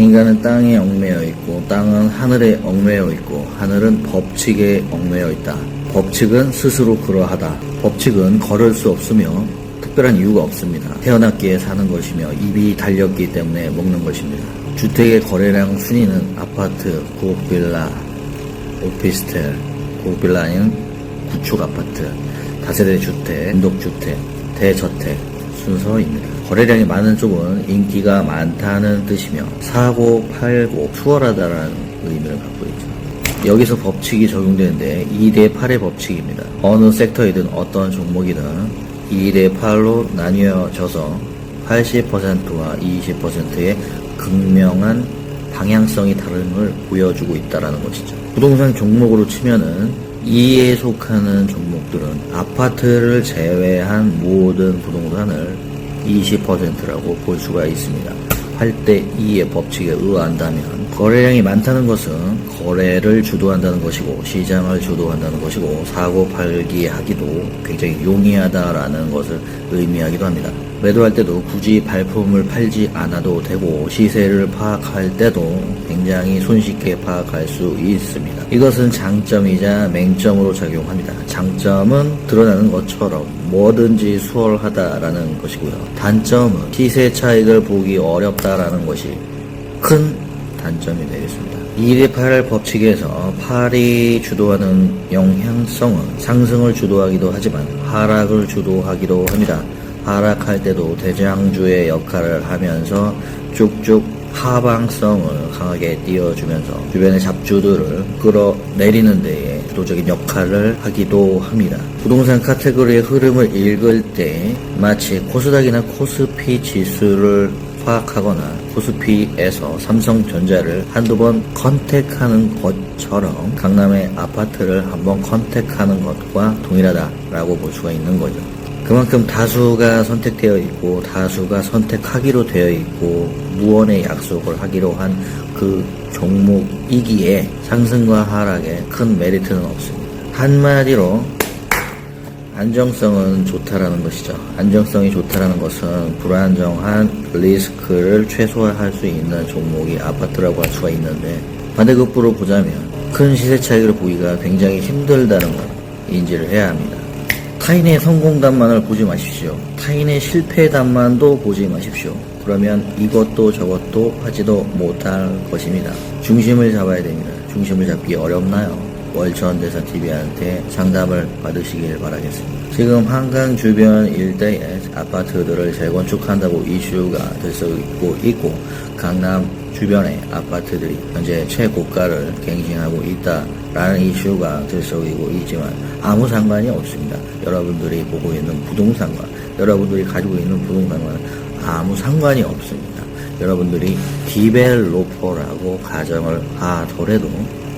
인간은 땅에 얽매여 있고 땅은 하늘에 얽매여 있고 하늘은 법칙에 얽매여 있다. 법칙은 스스로 그러하다. 법칙은 걸을 수 없으며 특별한 이유가 없습니다. 태어났기에 사는 것이며 입이 달렸기 때문에 먹는 것입니다. 주택의 거래량 순위는 아파트, 구옥빌라, 오피스텔, 구옥빌라 아닌 구축 아파트, 다세대 주택, 단독 주택, 대저택 순서입니다. 거래량이 많은 쪽은 인기가 많다는 뜻이며 사고, 팔고, 수월하다라는 의미를 갖고 있죠. 여기서 법칙이 적용되는데 2대 8의 법칙입니다. 어느 섹터이든 어떤 종목이든 2대 8로 나뉘어져서 80%와 20%의 극명한 방향성이 다름을 보여주고 있다는 것이죠. 부동산 종목으로 치면은 2에 속하는 종목들은 아파트를 제외한 모든 부동산을 20%라고 볼 수가 있습니다. 8대 2의 법칙에 의한다면 거래량이 많다는 것은 거래를 주도한다는 것이고 시장을 주도한다는 것이고 사고 팔기 하기도 굉장히 용이하다라는 것을 의미하기도 합니다. 매도할 때도 굳이 발품을 팔지 않아도 되고 시세를 파악할 때도 굉장히 손쉽게 파악할 수 있습니다. 이것은 장점이자 맹점으로 작용합니다. 장점은 드러나는 것처럼 뭐든지 수월하다라는 것이고요. 단점은 시세 차익을 보기 어렵다 라는 것이 큰 단점이 되겠습니다. 2대 8 법칙에서 8이 주도하는 영향성은 상승을 주도하기도 하지만 하락을 주도하기도 합니다. 하락할 때도 대장주의 역할을 하면서 쭉쭉 하방성을 강하게 띄워주면서 주변의 잡주들을 끌어내리는 데에 주도적인 역할을 하기도 합니다. 부동산 카테고리의 흐름을 읽을 때 마치 코스닥이나 코스피 지수를 파악하거나 코스피에서 삼성전자를 한두 번 컨택하는 것처럼 강남의 아파트를 한번 컨택하는 것과 동일하다라고 볼 수가 있는 거죠. 그만큼 다수가 선택되어 있고 다수가 선택하기로 되어 있고 무언의 약속을 하기로 한 그 종목이기에 상승과 하락에 큰 메리트는 없습니다. 한마디로 안정성은 좋다라는 것이죠. 안정성이 좋다라는 것은 불안정한 리스크를 최소화할 수 있는 종목이 아파트라고 할 수가 있는데 반대급부로 보자면 큰 시세 차익을 보기가 굉장히 힘들다는 걸 인지를 해야 합니다. 타인의 성공담만을 보지 마십시오. 타인의 실패담만도 보지 마십시오. 그러면 이것도 저것도 하지도 못할 것입니다. 중심을 잡아야 됩니다. 중심을 잡기 어렵나요? 월천대사 TV한테 상담을 받으시길 바라겠습니다. 지금 한강 주변 일대에 아파트들을 재건축한다고 이슈가 들썩이고 있고 강남 주변의 아파트들이 현재 최고가를 갱신하고 있다라는 이슈가 들썩이고 있지만 아무 상관이 없습니다. 여러분들이 보고 있는 부동산과 여러분들이 가지고 있는 부동산과는 아무 상관이 없습니다. 여러분들이 디벨로퍼라고 가정을 하더라도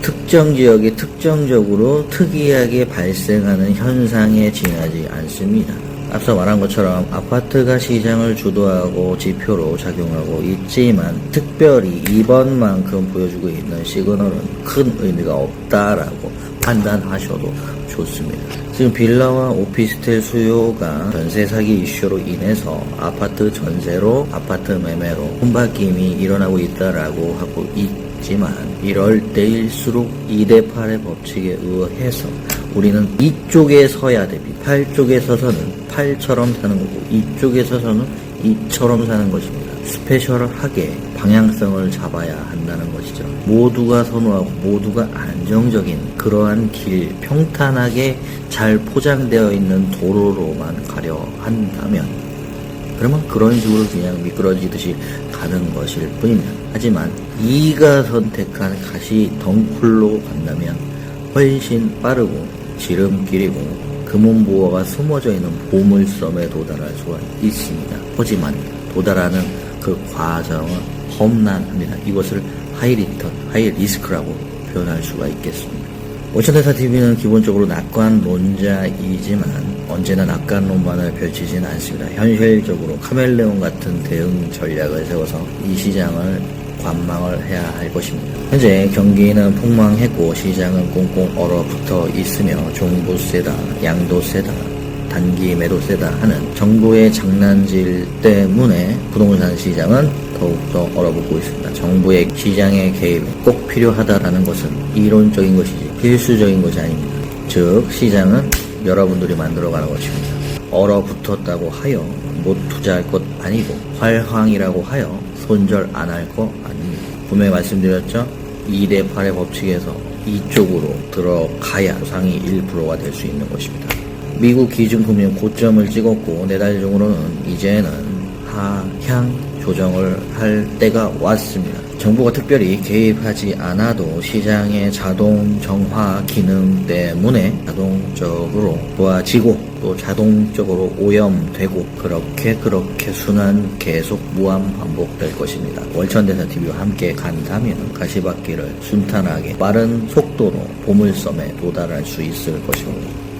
특정 지역이 특정적으로 특이하게 발생하는 현상에 지나지 않습니다. 앞서 말한 것처럼 아파트가 시장을 주도하고 지표로 작용하고 있지만 특별히 이번만큼 보여주고 있는 시그널은 큰 의미가 없다라고 판단하셔도 좋습니다. 지금 빌라와 오피스텔 수요가 전세 사기 이슈로 인해서 아파트 전세로 아파트 매매로 혼바뀜이 일어나고 있다라고 하고 있 지만 이럴 때일수록 2대 8의 법칙에 의해서 우리는 이쪽에 서야 됩니다. 8쪽에 서서는 8처럼 사는 거고 이쪽에 서서는 이처럼 사는 것입니다. 스페셜하게 방향성을 잡아야 한다는 것이죠. 모두가 선호하고 모두가 안정적인 그러한 길, 평탄하게 잘 포장되어 있는 도로로만 가려 한다면 그러면 그런 식으로 그냥 미끄러지듯이 가는 것일 뿐입니다. 하지만 이가 선택한 가시 덩굴로 간다면 훨씬 빠르고 지름길이고 금은보화가 숨어져 있는 보물섬에 도달할 수가 있습니다. 하지만 도달하는 그 과정은 험난합니다. 이것을 하이 리턴, 하이 리스크라고 표현할 수가 있겠습니다. 오천대사 TV는 기본적으로 낙관 론자이지만 언제나 낙관론만을 펼치지는 않습니다. 현실적으로 카멜레온 같은 대응 전략을 세워서 이 시장을 관망을 해야 할 것입니다. 현재 경기는 폭망했고 시장은 꽁꽁 얼어붙어 있으며 종부세다, 양도세다, 단기 매도세다 하는 정부의 장난질 때문에 부동산 시장은 더욱더 얼어붙고 있습니다. 정부의 시장의 개입이 꼭 필요하다라는 것은 이론적인 것이지 필수적인 것이 아닙니다. 즉 시장은 여러분들이 만들어가는 것입니다. 얼어붙었다고 하여 못 투자할 것 아니고 활황이라고 하여 손절 안 할 거 아닙니다. 분명히 말씀드렸죠? 2대 8의 법칙에서 이쪽으로 들어가야 상위 1%가 될 수 있는 것입니다. 미국 기준금융 고점을 찍었고 내달 중으로는 이제는 하향 조정을 할 때가 왔습니다. 정부가 특별히 개입하지 않아도 시장의 자동 정화 기능 때문에 자동적으로 좋아지고 또 자동적으로 오염되고 그렇게 그렇게 순환 계속 무한 반복될 것입니다. 월천대사 TV와 함께 간다면 가시밭길을 순탄하게 빠른 속도로 보물섬에 도달할 수 있을 것입니다.